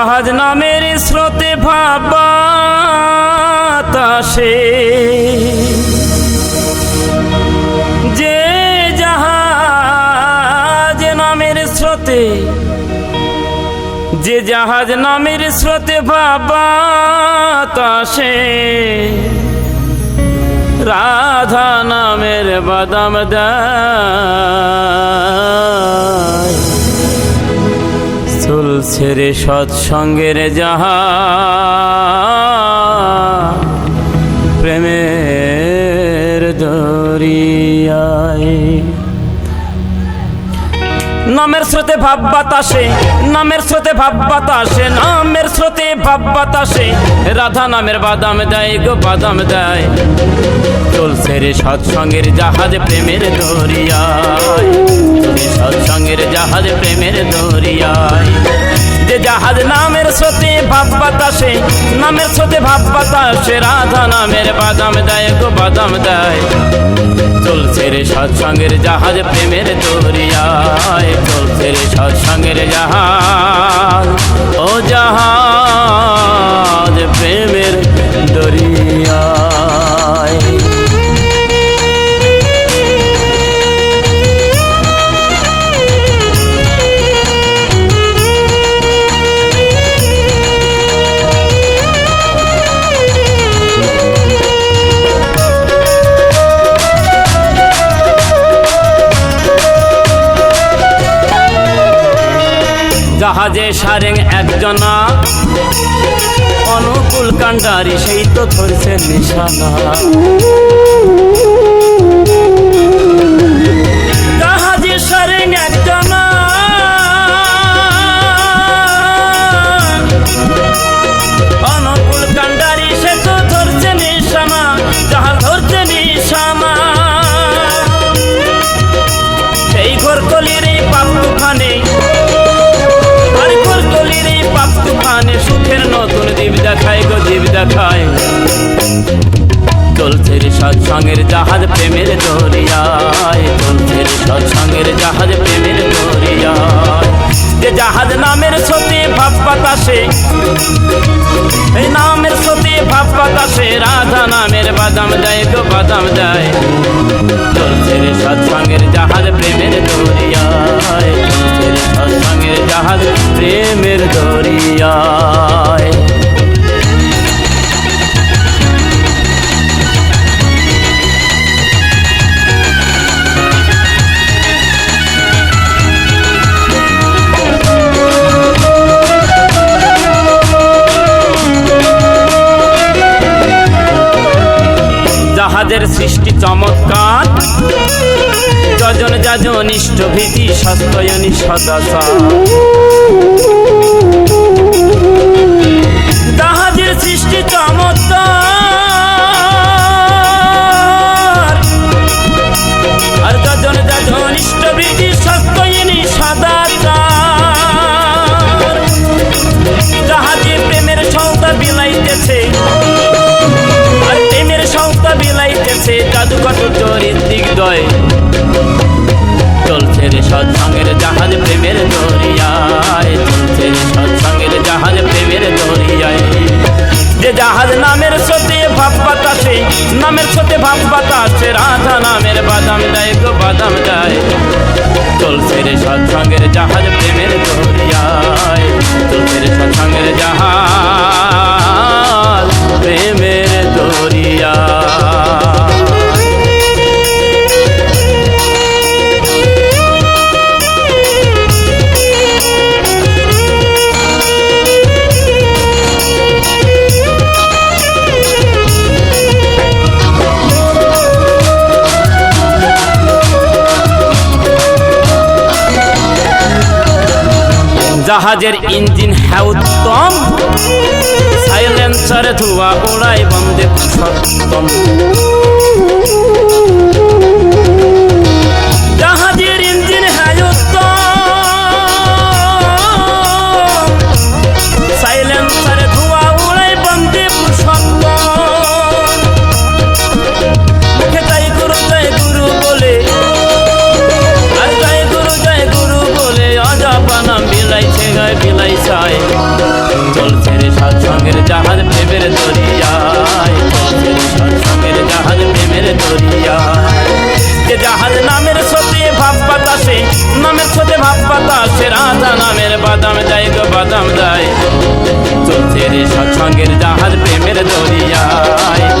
জাহাজ নামের স্রোতে ভাবাতাসে যে জাহাজ নামের স্রোতে, যে জাহাজ নামের স্রোতে ভাবাতাসে রাধা নামের বাদাম দেয়। চলছে রে সৎসঙ্গের যাহা প্রেমের দরিয়ায় নামের স্রোতে ভাব বাতাসে নামের স্রোতে ভাব বাতাসে নামের স্রোতে ভাব বাতাসে রাধা নামের বাদাম দেয় গো, বাদাম দেয়। চলছে রে সৎসঙ্গের জাহাজ প্রেমের দরিয়ায়। সৎসঙ্গের জাহাজ প্রেমের দরিয়ায়। জাহাজ নামের সতে ভাব বাতাসে, নামের সতে ভাব বাতাসে, রাধা নামের বাদাম দেয় গো, বাদাম দেয়। চলছে রে সৎসঙ্গের জাহাজ প্রেমের দরিয়ায়, চলছে রে সৎসঙ্গের জাহাজ। ও জাহাজ জাহাজে সারেং একজনা। অনুকূল কান্ডারি সেই তো ধরছে নিশানা। দ্বীপ দেখায় গো দ্বীপ দেখায়। চলছে রে সৎসঙ্গের জাহাজ প্রেমের দরিয়ায়। চলছে রে সৎসঙ্গের জাহাজ প্রেমের দরিয়ায়। যে জাহাজ নামের সতে ভাব বাতাসে, এই নামের সতে ভাব বাতাসে, রাধা নামের বাদাম দেয় গো, বাদাম দেয়। চলছে রে সৎসঙ্গের জাহাজ প্রেমের দরিয়ায়। চলছে রে সৎসঙ্গের জাহাজ প্রেমের দরিয়ায়। ভীতি সস্তয়নী সদাসা তাহাদের সৃষ্টি চমৎকার সৎসঙ্গের জাহাজ প্রেমের দরিয়ায় চলছে রে সৎসঙ্গের জাহাজ জাহাজের ইঞ্জিন হ্যাঁ উত্তম। সাইলেন্সারে ধোয়া ওড়াই বন্দে সত্তম আর নামের সাথে ভাব বাতাসে, নামের সাথে ভাব বাতাসে, রাধা নামের বাদাম যায় গো, বাদাম যায় চলছে রে সৎসঙ্গের জাহাজ প্রেমের দরিয়ায়।